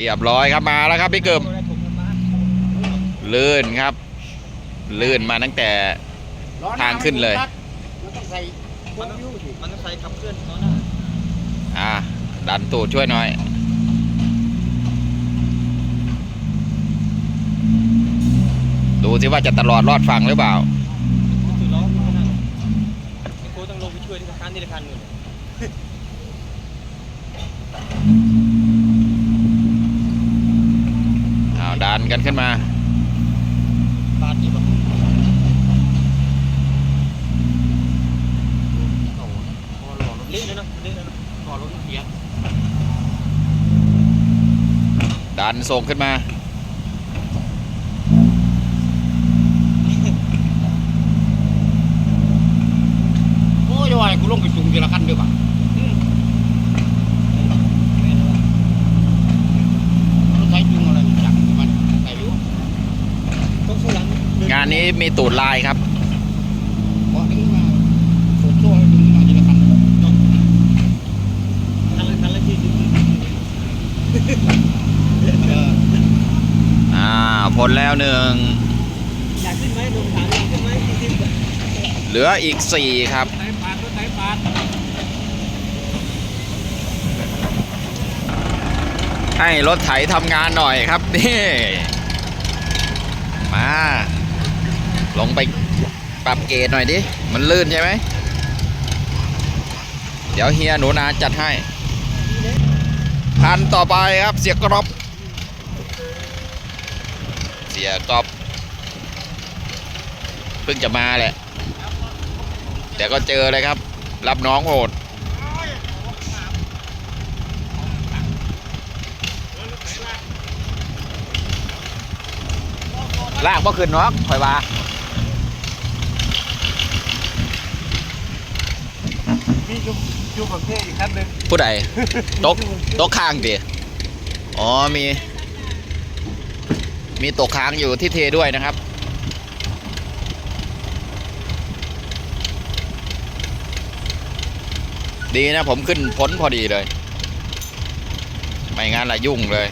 เรียบร้อยครับมาแล้วครับพี่เกิมลื่นครับ ลื่นมาตั้งแต่ทางขึ้นเลยมันต้องใส่พวมันงต้องยูสิมันต้องใช้ขับเคลื่อนล้อหน้าอ่าดันตูดช่วยหน่อยดูสิว่าจะตลอดรอดฟังหรือเปล่า คือล้อมันก็นั่งไอ้โค้ชต้องลงไปช่วยที่คันที่ละคันนู่น เอาดัน กันขึ้นมาบาดนี่แบบเล่นเลยนะเล่นเลยนะก่อรถเสียดันส่งขึ้นมาโอ้ยว่าให้กูลงไปจุงทีละคันด้วยป่ะรถไถจุงอะไรจังมันใส่อยู่ ต้องสู้หลังเดิ งา นนี้มีตูดลายครับเพราะนี่มาสูบโซ่ให้จุงมาทีละคันคันละคันละที่เอออ่าพ้นแล้วหนึ่งอยากขึ้นไหมลงฐานอยากขึ้นไหมที่ที่เหลืออีกสี่ครับไถปาดรถไถปาดให้รถไถทำงานหน่อยครับ นี่ มา ลงไปปรับเกรดหน่อยดิ มันลื่นใช่ไหม เดี๋ยวเฮียหนูนาจัดให้ คันต่อไปครับเสียกรอบ เสียกรอบ เพิ่งจะมาแหละแต่ก็เจอเลยครับ รับน้องโหดลากบ่ขึ้นเนาะข่อยว่า มีจุงจุงของเท่อีกคันหนึ่งผู้ใดตกตกค้างดิอ๋อมี มีตกค้างอยู่ที่เทด้วยนะครับ ดีนะผมขึ้นพ้นพอดีเลย ไม่งั้นละยุ่งเลย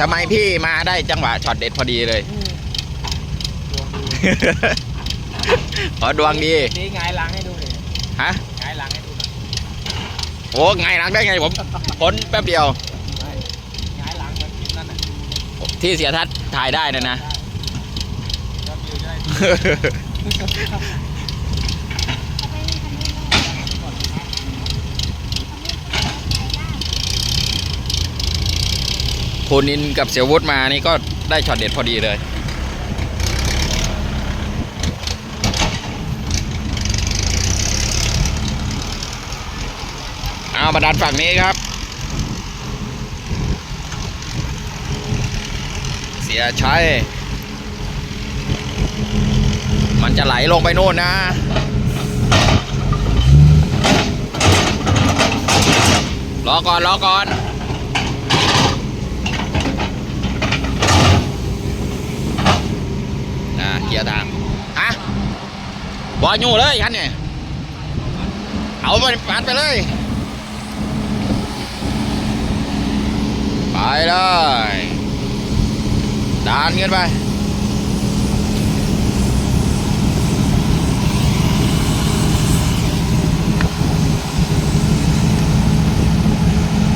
ทำไมพี่มาได้จังหวะช็อตเด็ดพอดีเลย ขอดวงดี นี่ไงายหลังให้ดูเลยฮะ ไงายหลังให้ดูหน่อยโอ้ไงหลังได้ไงผมพ้นแป๊บเดียว ไงายหลังแบบคลิปนั้นน่ะที่เสียทัศน์ถ่ายได้นะนะ ยอดวิวจะได้ คุณนินกับเสียวุฒมานี่ก็ได้ช็อตเด็ดพอดีเลย เอามาดันฝั่งนี้ครับ เสียชัยมันจะไหลลงไปโน่นนะรอก่อนรอก่อน อ่าเกียร์ทางฮะ บอยู่เลยคันนี่เอาไปปัดไปเลย ไปเลยดานขึ้นไป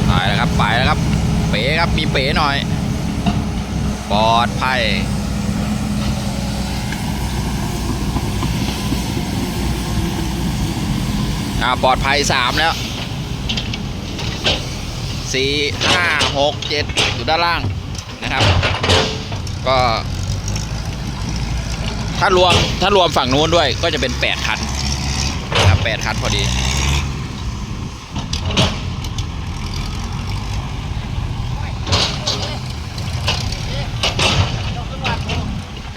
ไปแล้วครับ ไปแล้วครับ เป๋ครับ มีเป๋หน่อย ปลอดภัย อ่าปลอดภัยสามแล้วสี่ห้าหกเจ็ดอยู่ด้านล่างนะครับ ก็ ถ้ารวมถ้ารวมฝั่งนู้นด้วยก็จะเป็นแปดคันนะครับแปดคันพอดี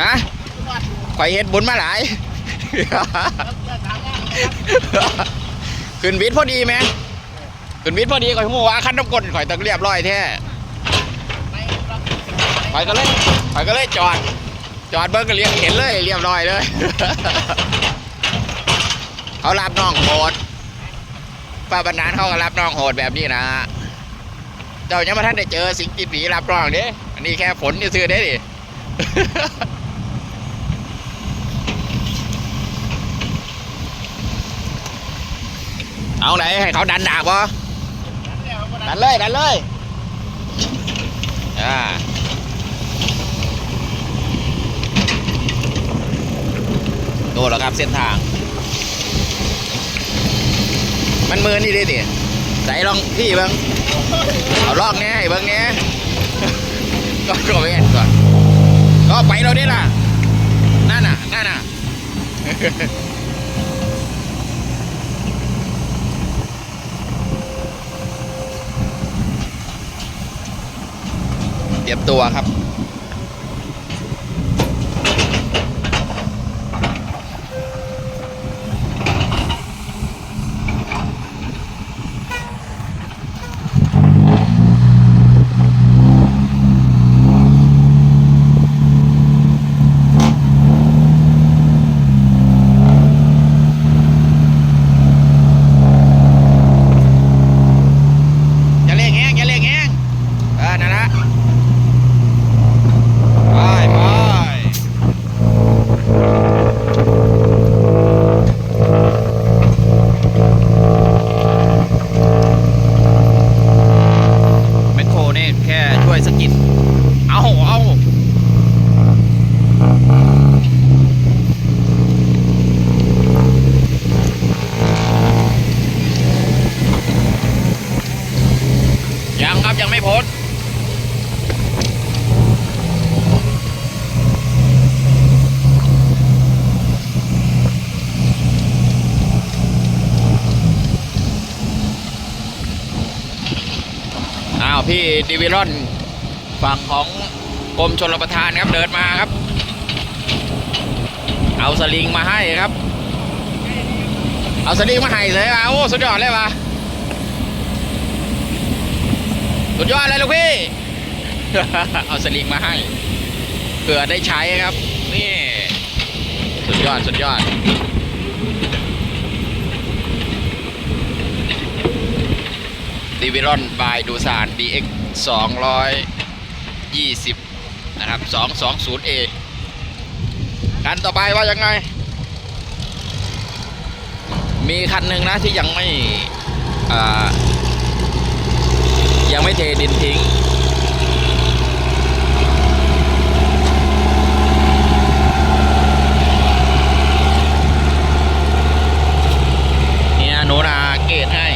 ฮะข่อยเฮ็ดบุญมาหลาย ขึ้นวิทย์พอดีไหมขึ้นวิทย์พอดีข่อยหูว่าขั้นน้ำกลข่อยต้องเรียบร้อยแท้ข่อยก็เลยข่อยก็เลยจอด จอดเบิ้งก็เรียกเห็นเลยเรียบร้อยเลยเขารับน้องโหดป้าบรรดาลเขาก็รับน้องโหดแบบนี้นะเจ้ายังม่ทันได้เจอสิงกินผีรับน้องเด้อันนี้แค่ฝนที่ซื้อได้ดิ เอาไหนให้เขาดันดาบวะดันเลยดันเลยอ่าดูแล้วครับเส้นทาง มันมือนี่ดิดิใส่ลองพี่เบิ้งเอาลอกเนี้ยให้เบิ้งเนี้ยก็ไปก่อนก็ไปเราดิล่ะนั่นน่ะนั่นน่ะ ตรียมตัวครับ อย่าเล่งแห้งอย่าเล่งแห้งเออนั่นละไปไปแมคโครนี่แค่ช่วยสกิด เอาเอายังครับยังไม่พ้นอ้าวพี่ดิวิรอน ฝั่งของกรมชลประทานครับเดินมาครับ เอาสลิงมาให้ครับ เอาสลิงมาให้เลยอะโอ้สุดยอดเลยว่ะสุดยอดเลยลูกพี่ เอาสลิงมาให้เผื่อได้ใช้ครับ นี่ สุดยอดสุดยอดดีวิรอนบายดูสาร DX 20 นะครับ 220A คันต่อไปว่ายังไง มีคันหนึ่งนะที่ยังไม่ยังไม่เทดินทิ้ง เนี่ยโนนาเกตให้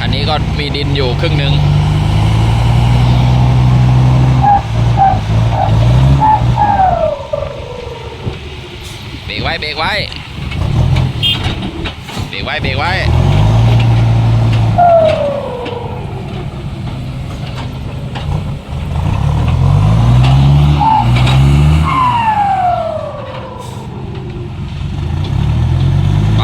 อันนี้ ก็มีดินอยู่ครึ่งหนึ่งเบรกไว้เบรกไว้เบรกไว้เบรกไว้ ไป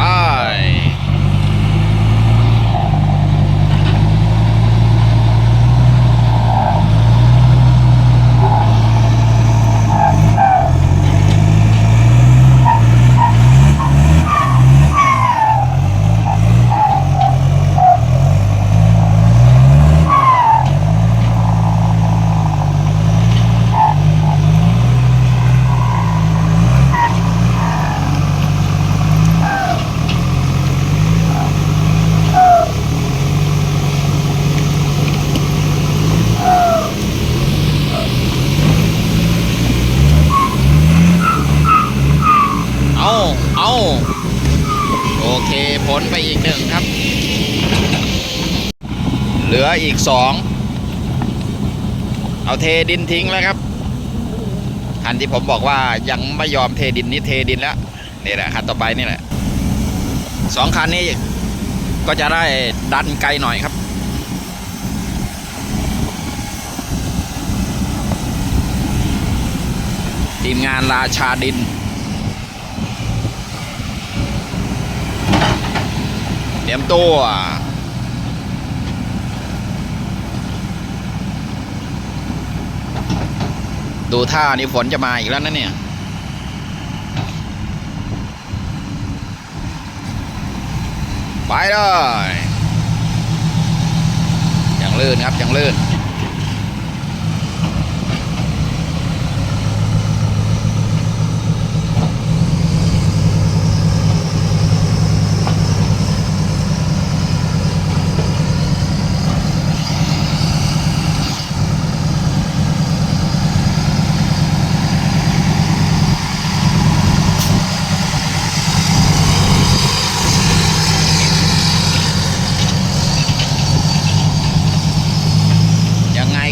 เอาเอาโอ เคผลไปอีกหนึ่งครับ เหลืออีกสองเอาเทดินทิ้งแล้วครับคันที่ผมบอกว่ายังไม่ยอมเทดินนี่เทดินแล้วนี่แหละคันต่อไปนี่แหละสองคันนี้ก็จะได้ดันไกลหน่อยครับทีมงานราชาดิน เตรียมตัวดูท่านี่ฝนจะมาอีกแล้วนะเนี่ย ไปเลยยังลื่นครับยังลื่น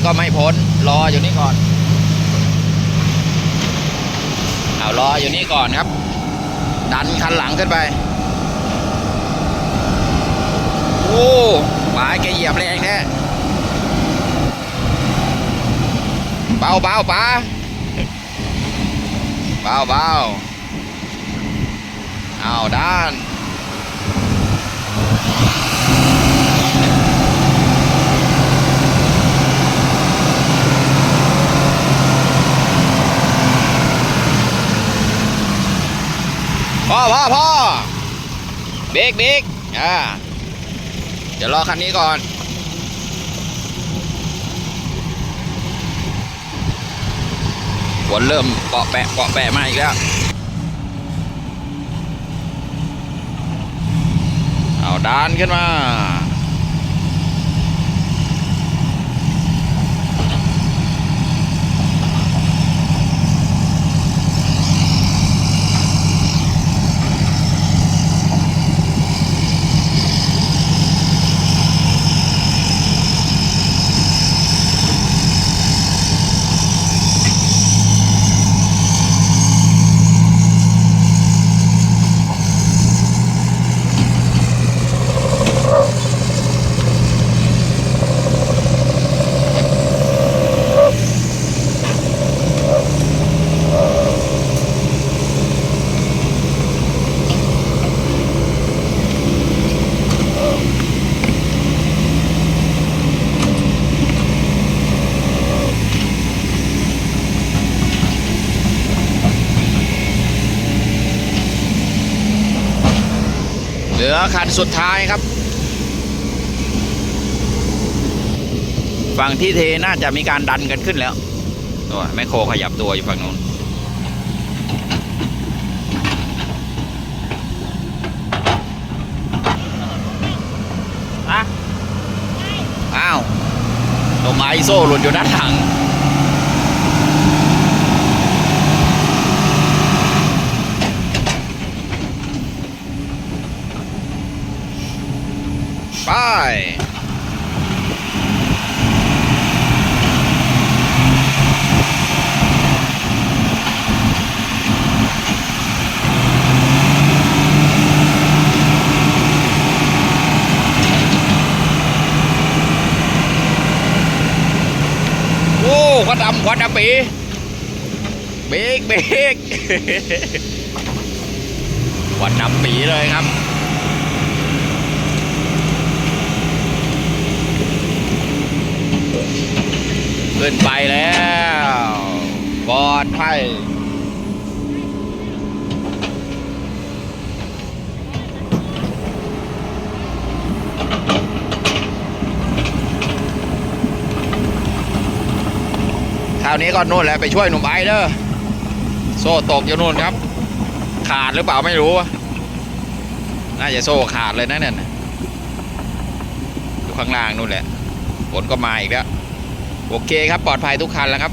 ก็ไม่พ้นรออยู่นี่ก่อนเอารออยู่นี่ก่อนครับ ดันคันหลังขึ้นไป โอ้ปลาแกเหยียบแรงแท้เบาเบาปลาเบาเบาเอาด้าน พ่อพ่อพ่อเบรกเบรกอ่าเดี๋ยวรอคันนี้ก่อน ฝนเริ่มเกาะแปะเกาะแปะมาอีกแล้ว เอาดานขึ้นมา ลือคันสุดท้ายครับ ฝั่งที่เทน่าจะมีการดันกันขึ้นแล้วตัวแมคโครขยับตัวอยู่ฝั่งนู้นอะอ้าวลมไอโซ่หลุดอยู่ด้านหลัง ไป โอ้ควันดำควันดำปีเบรกเบรกควันดำปีเลยครับ ขึ้นไปแล้วปลอดภัยคราวนี้ก็นู่นแหละไปช่วยหนุ่มไอเด้อโซ่ตกอยู่นู่นครับ ขาดหรือเปล่าไม่รู้อะน่าจะโซ่ขาดเลยนะเนี่ยอยู่ข้างล่างนู่นแหละฝนก็มาอีกแล้ว โอเคครับปลอดภัยทุกคันแล้วครับ